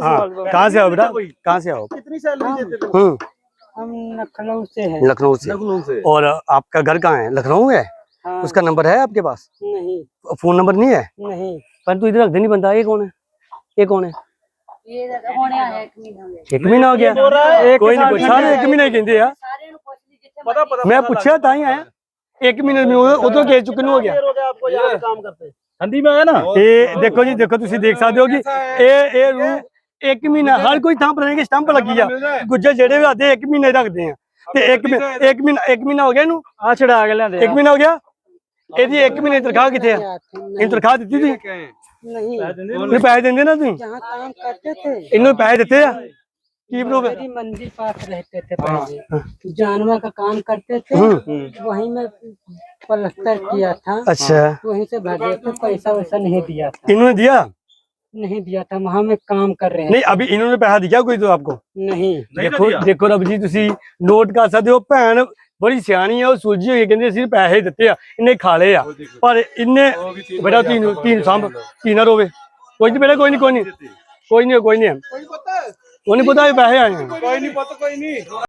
हाँ कहाँ से आओ बेटा कहाँ से आओ कितनी सैलरी देते थे हम्म हम लखनऊ से हैं लखनऊ से लखनऊ से और आपका घर कहाँ है लखनऊ है हाँ, उसका नंबर है आपके पास नहीं फोन नंबर नहीं है नहीं पर तू इधर रख दे नहीं बनता ये कौन है ये कौन है ਇਹ ਹੋਣੇ ਆਇਆ ਇੱਕ ਮਹੀਨਾ ਹੋ ਗਿਆ एक महीना हो गया कोई नहीं कोई सारे एक महीना ही कहते यार ਸਾਰਿਆਂ ਨੂੰ ਪੁੱਛ ਲਈ ਜਿੱਥੇ पता पता मैं पूछा था ही आया एक महीने में उधर कह चुके हो गया देर हो गया आपको यहाँ पे काम करते ठंडी में है ना ਇਹ ਦੇਖੋ ਜੀ ਦੇਖੋ ਤੁਸੀਂ ਦੇਖ ਸਕਦੇ ਹੋ ਕਿ ਇਹ ਇਹ ਰੂ ਇੱਕ ਮਹੀਨਾ ਹਰ ਕੋਈ ਥਾਂ ਪਰ ਕਿ ਸਟੰਪ ਲੱਗੀ ਆ ਗੁੱਜਰ ਜਿਹੜੇ ਵੀ ਆਦੇ ਇੱਕ ਮਹੀਨੇ ਰੱਖਦੇ ਆ ਤੇ ਇੱਕ ਮਹੀ- ਇੱਕ ਮਹੀਨਾ ਇੱਕ ਮਹੀਨਾ ਹੋ ਗਿਆ ਇਹਨੂੰ आ छड़ा के लेंदे ਇੱਕ ਮਹੀਨਾ ਹੋ ਗਿਆ ਇਹਦੀ ਇੱਕ ਮਹੀਨੇ ਦੀ ਤਨਖਾਹ ਕਿੱਥੇ ਆ ਇਹਨੂੰ ਤਨਖਾਹ ਦਿੱਤੀ ਤੁਸੀਂ नहीं ਇਹਨੂੰ ਪੈਸੇ ਦਿੰਦੇ ਨਾ ਤੁਸੀਂ जहाँ काम करते थे ਇਹਨੂੰ ਪੈਸੇ ਦਿੱਤੇ ਆ ਕੀ ਪ੍ਰੂਫ ਹੈ मेरी मंदिर पास रहते थे पहले जानवर का काम करते थे वहीं में पलस्तर किया था अच्छा वहीं से भगे थे पैसा वैसा नहीं दिया था इन्होंने दिया नहीं दिया था वहाँ में काम कर रहे हैं नहीं अभी इन्होंने पैसा दिया कोई तो आपको नहीं ਦੇਖੋ ਦੇਖੋ ਰੱਬ ਜੀ ਤੁਸੀਂ ਨੋਟ ਕਰ ਸਕਦੇ ਹੋ ਭੈਣ ਬੜੀ ਸਿਆਣੀ ਆ ਉਹ ਸੁਲਝੀ ਹੋਈ ਹੈ, ਕਹਿੰਦੇ ਅਸੀਂ ਪੈਸੇ ਦਿੱਤੇ ਆ ਇਹਨੇ ਖਾ ਲਏ ਆ ਪਰ ਇਹਨੇ ਬੇਟਾ ਤੀਨ ਤੀਨ ਸੰਭ ਤੀਨਾ ਰੋਵੇ ਕੋਈ ਨਹੀਂ ਬੇਟਾ ਕੋਈ ਨਹੀਂ ਕੋਈ ਨਹੀਂ ਕੋਈ ਨਹੀਂ ਕੋਈ ਨਹੀਂ कोई पता है ਉਹਨੇ ਪਤਾ ਇਹ ਪੈਸੇ ਆਏ ਆ कोई नहीं पता कोई नहीं